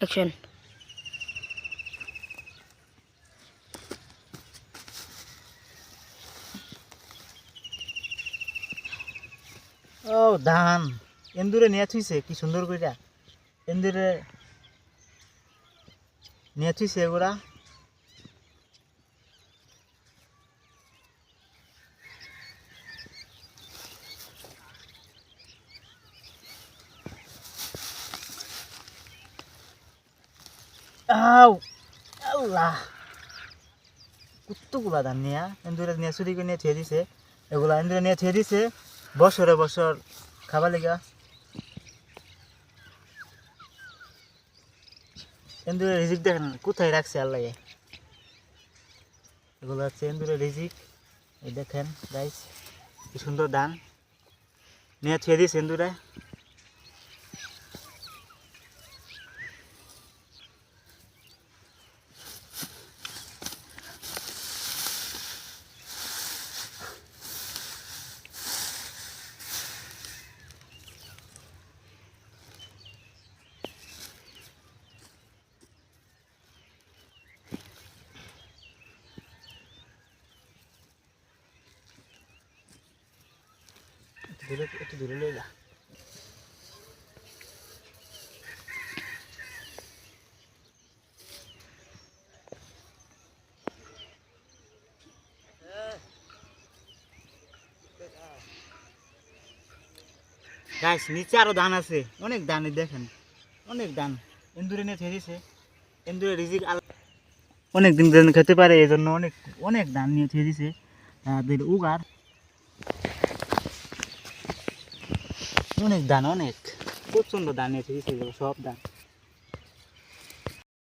Action ও ধান। এন্দুরে নিয়ে থুইছে কি সুন্দর কইরা। এন্দুরে নিয়ে থুইছে এগুলা। আউ আল্লাহ কুত্তুগুলা ধান নিয়া। এন্দুরে নিয়ে চুরি করে নিয়ে থুয়ে দিছে। এগুলা এন্দুরে নিয়ে থুয়ে দিছে। বছরে বছর খাবার লেগা। এন্দুরে রিজিক দেখেন কোথায় রাখছে আল্লাহ এগুলো হচ্ছে এন্দুরে রিজিক। এই দেখেন গাইস কি সুন্দর ধান। নিয়ে ছুঁয়ে দিস এন্দুরে দূরে, একটু দূরে লয়ে যা। নিচে আরও ধান আছে। অনেক ধান দেখেন। অনেক ধান। এন্দুরে নিয়ে থেরিছে এন্দুরে রিজিক অনেক দিন খেতে পারে এই জন্য অনেক অনেক ধান নিয়ে থেরিছে তাদের উগার। অনেক ধান অনেক। প্রচণ্ড ধান নিয়ে থেরিছে সব ধান